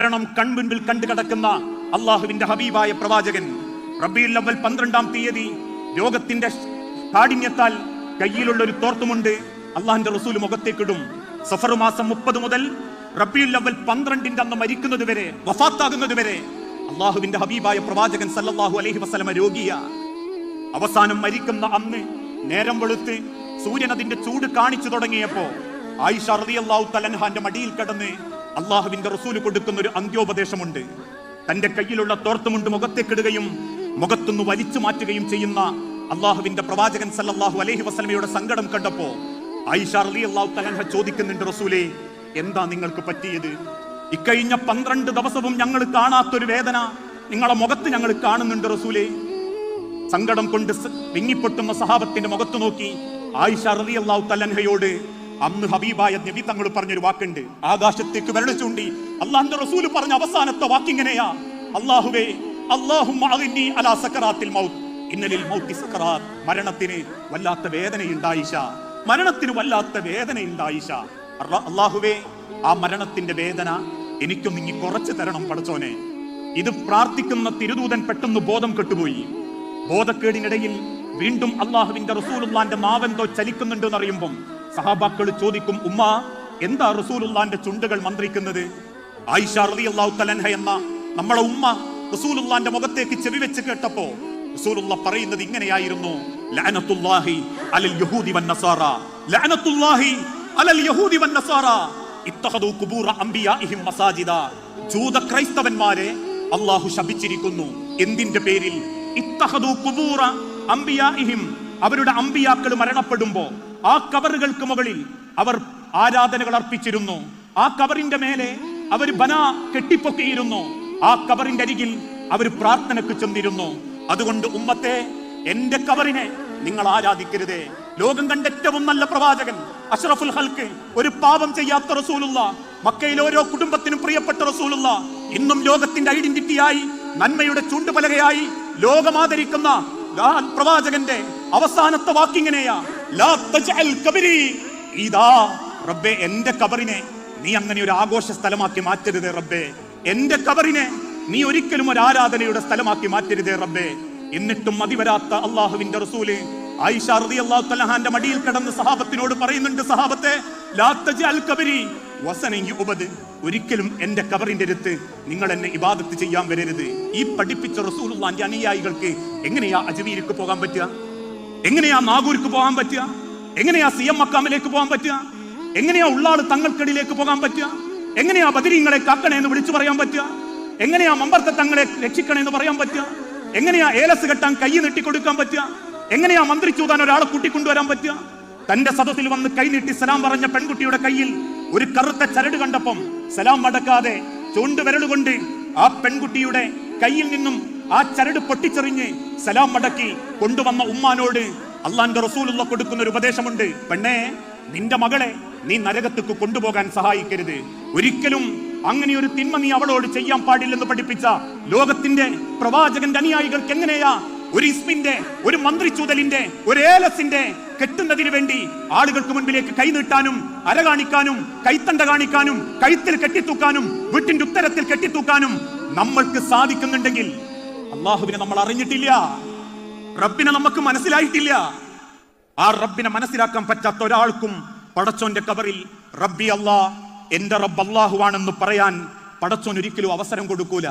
മരണം കൺമുൻപിൽ കണ്ടു കിടക്കുന്ന അള്ളാഹുവിന്റെ ഹബീബായ പ്രവാചകൻ റബിയുൽ അവൽ പന്ത്രണ്ടാം തീയതി രോഗത്തിന്റെ കാഠിന്യത്താൽ കയ്യിലുള്ള ഒരു തോർത്തുമുണ്ട്. അള്ളാഹിന്റെ റസൂൽ മുഖത്തേക്കിടും സഫർ മാസം മുപ്പത് മുതൽ റബിയുൽ അവൽ പന്ത്രണ്ടിന്റെ അന്ന് മരിക്കുന്നത് വരെ വഫാത്താകുന്നത് വരെ അള്ളാഹുവിന്റെ ഹബീബായ പ്രവാചകൻ സല്ലാഹു അലഹി വസ്ലമ രോഗിയ. അവസാനം മരിക്കുന്ന അന്ന് നേരം വെളുത്ത് സൂര്യൻ അതിന്റെ ചൂട് കാണിച്ചു തുടങ്ങിയപ്പോ ആയിഷ റളിയല്ലാഹു തലൻഹാന്റെ മടിയിൽ കിടന്ന് അള്ളാഹുവിന്റെ റസൂൽ കൊടുക്കുന്ന ഒരു അന്ത്യോപദേശമുണ്ട്. തന്റെ കയ്യിലുള്ള തോർത്തുമുണ്ട് മുഖത്തേക്കിടുകയും മുഖത്തുനിന്ന് വലിച്ചു മാറ്റുകയും ചെയ്യുന്ന അള്ളാഹുവിന്റെ പ്രവാചകൻ സല്ലാഹു അലഹി വസ്ലമയുടെ സങ്കടം കണ്ടപ്പോ ആയിഷ റളിയല്ലാഹു തലഹ ചോദിക്കുന്നുണ്ട് റസൂലേ എന്താ നിങ്ങൾക്ക് പറ്റിയത്? ഇക്കഴിഞ്ഞ പന്ത്രണ്ട് ദിവസവും ഞങ്ങൾ കാണാത്തൊരു വേദന നിങ്ങളെ മുഖത്ത് ഞങ്ങൾ കാണുന്നുണ്ട് റസൂലേ. സങ്കടം കൊണ്ട് വിങ്ങിപ്പൊട്ടുന്ന സഹാബത്തിന്റെ മുഖത്ത് നോക്കി ആയിഷ അള്ളാഹു തലൻഹയോട് അന്ന് ഹബീബായ നബി തങ്ങൾ പറഞ്ഞൊരു വാക്കുണ്ട്. ആകാശത്തേക്ക് വിരൽ ചൂണ്ടി. അള്ളാഹിന്റെ റസൂൽ പറഞ്ഞ അവസാനത്തെ വാക്കിങ്ങനെയാ അള്ളാഹുവേ അഗ്നി അലാ സക്കറാത്തിൽ മൗത്ത്. മൗത്തി സക്കറാത്ത്. മരണത്തിന് വല്ലാത്ത വേദനയുണ്ടായിഷ. മരണത്തിന് വല്ലാത്ത വേദനയുണ്ടായിഷ. അള്ളാഹുവേ ആ മരണത്തിന്റെ വേദന എനിക്കും നീ കുറച്ചു തരണം പടച്ചോനെ. ഇത് പ്രാർത്ഥിക്കുന്ന തിരുദൂതൻ പെട്ടെന്ന് ബോധം കെട്ടുപോയി. ബോധക്കേടിനിടയിൽ വീണ്ടും അള്ളാഹുവിന്റെ റസൂലുള്ളാന്റെ ചലിക്കുന്നുണ്ടെന്ന് എന്നറിയുമ്പം സഹാബാക്കൾ ചോദിക്കും ഉമ്മ എന്താ റസൂലുള്ളാന്റെ ചുണ്ടുകൾ മന്ത്രിക്കുന്നത്? ആയിഷ റളിയല്ലാഹു തലൻഹ എന്ന നമ്മളെ ഉമ്മ റസൂലുള്ളാന്റെ മുഖത്തേക്ക് ചെവി വെച്ച് കേട്ടപ്പോ റസൂലുള്ള പറയുന്നത് ഇങ്ങനെയായിരുന്നു ലഅനത്തുല്ലാഹി അലൽ യഹൂദി വൻ നസാറ ലഅനത്തുല്ലാഹി അലൽ യഹൂദി വൻ നസാറ ഇത്തഖദു ഖുബൂറ അംബിയാഇഹിം മസാജിദ. ജൂത ക്രൈസ്തവന്മാരെ അള്ളാഹു ശപിച്ചിരിക്കുന്നു. എന്തിന്റെ പേരിൽ? ഇത്തഖദു ഖുബൂറ അംബിയാഇഹിം അവരുടെ അമ്പിയാക്കൾ മരണപ്പെടുമ്പോ ആ കബറുകൾക്ക് മുകളിൽ അവർ ആരാധനകൾ അർപ്പിച്ചിരുന്നു. ആ കബറിന്റെ മേലെ അവർ ബന കെട്ടിപ്പൊക്കിയിരുന്നു. ആ കബറിന്റെ അരികിൽ അവർ പ്രാർത്ഥനക്ക് ചെന്നിരുന്നു. അതുകൊണ്ട് ഉമ്മത്തെ എന്റെ കബറിനെ നിങ്ങൾ ആരാധിക്കരുതേ. ലോകം കണ്ട ഏറ്റവും നല്ല പ്രവാചകൻ അഷ്റഫുൽ ഹൽക്ക് ഒരു പാപം ചെയ്യാത്ത റസൂലുള്ള. മക്കയിൽ ഓരോ കുടുംബത്തിനും പ്രിയപ്പെട്ട റസൂലുള്ള. ഇന്നും ലോകത്തിന്റെ ഐഡന്റിറ്റിയായി നന്മയുടെ ചൂണ്ടുപലകയായി ലോകമാദരിക്കുന്ന പ്രവാചകന്റെ അവസാനത്തെ വാക്കിങ്ങനെയാ. റബ്ബേ എന്റെ കബറിനെ നീ അങ്ങനെ ഒരു ആഘോഷ സ്ഥലമാക്കി മാറ്റരുതേ റബ്ബേ. എന്റെ കബറിനെ നീ ഒരിക്കലും ഒരു ആരാധനയുടെ സ്ഥലമാക്കി മാറ്റരുത് റബ്ബേ. എന്നിട്ടും മതി വരാത്ത അള്ളാഹുവിന്റെ റസൂൽ. ആയിഷ മടിയിൽ കിടന്ന് സഹാബത്തിനോട് പറയുന്നുണ്ട് സഹാബത്തെ ഒരിക്കലും എന്റെ കബറിന്റെ അടുത്ത് നിങ്ങൾ എന്നെ ഇബാദത്ത് ചെയ്യാൻ വരരുത്. ഈ പഠിപ്പിച്ച റസൂലുള്ളാന്റെ അനുയായികൾക്ക് എങ്ങനെയാ അജമീരിക്ക് പോകാൻ പറ്റുക? എങ്ങനെയാ നാഗൂർക്ക് പോകാൻ പറ്റുക? എങ്ങനെയാ സി എം അക്കാമിലേക്ക് പോകാൻ പറ്റുക? എങ്ങനെയാ ഉള്ളാൾ തങ്ങൾക്കടിയിലേക്ക് പോകാൻ പറ്റുക? എങ്ങനെയാ ബദിരീങ്ങളെ കാക്കണേ എന്ന് വിളിച്ചു പറയാൻ പറ്റുക? എങ്ങനെയാ മമ്പർത്ത തങ്ങളെ രക്ഷിക്കണേ എന്ന് പറയാൻ പറ്റുക? എങ്ങനെയാ ഏലസ് കെട്ടാൻ കൈ നീട്ടിക്കൊടുക്കാൻ പറ്റുക? എങ്ങനെയാ മന്ത്രി ചൂതാൻ ഒരാളെ കൂട്ടിക്കൊണ്ടുവരാൻ പറ്റുക? തന്റെ സദസ്സിൽ വന്ന് കൈ നീട്ടി സലാം പറഞ്ഞ പെൺകുട്ടിയുടെ കയ്യിൽ ഒരു കറുത്ത ചരട് കണ്ടപ്പം സലാം മടക്കാതെ ചൂണ്ടുവിരലുകൊണ്ട് ആ പെൺകുട്ടിയുടെ കയ്യിൽ നിന്നും ആ ചരട് പൊട്ടിച്ചെറിഞ്ഞ് സലാം മടക്കി കൊണ്ടുവന്ന ഉമ്മാനോട് അള്ളാന്റെ റസൂലുള്ള കൊടുക്കുന്ന ഒരു ഉപദേശമുണ്ട്. പെണ്ണേ നിന്റെ മകളെ നീ നരകത്തേക്ക് കൊണ്ടുപോകാൻ സഹായിക്കരുത്. ഒരിക്കലും അങ്ങനെ ഒരു തിന്മ നീ അവളോട് ചെയ്യാൻ പാടില്ലെന്ന് പഠിപ്പിച്ച ലോകത്തിന്റെ പ്രവാചകന്റെ അനുയായികൾക്ക് എങ്ങനെയാ ഒരു ഇസ്മിന്റെ ഒരു മന്ത്രിച്ചൂതലിന്റെ ഒരു ഏലസിന്റെ കെട്ടുന്നതിന് വേണ്ടി ആളുകൾക്ക് മുൻപിലേക്ക് കൈനീട്ടാനും അര കാണിക്കാനും കൈത്തണ്ട കാണിക്കാനും കഴുത്തിൽ കെട്ടിത്തൂക്കാനും വീട്ടിന്റെ ഉത്തരത്തിൽ കെട്ടിത്തൂക്കാനും നമ്മൾക്ക് സാധിക്കുന്നുണ്ടെങ്കിൽ അള്ളാഹുവിനെ നമ്മൾ അറിഞ്ഞിട്ടില്ല. റബ്ബിനെ നമുക്ക് മനസ്സിലായിട്ടില്ല. ആ റബ്ബിനെ മനസ്സിലാക്കാൻ പറ്റാത്ത ഒരാൾക്കും പടച്ചോന്റെ കബറിൽ റബ്ബി അല്ലാ എന്റെ റബ്ബ് അള്ളാഹുവാണെന്ന് പറയാൻ പടച്ചോൻ ഒരിക്കലും അവസരം കൊടുക്കൂല.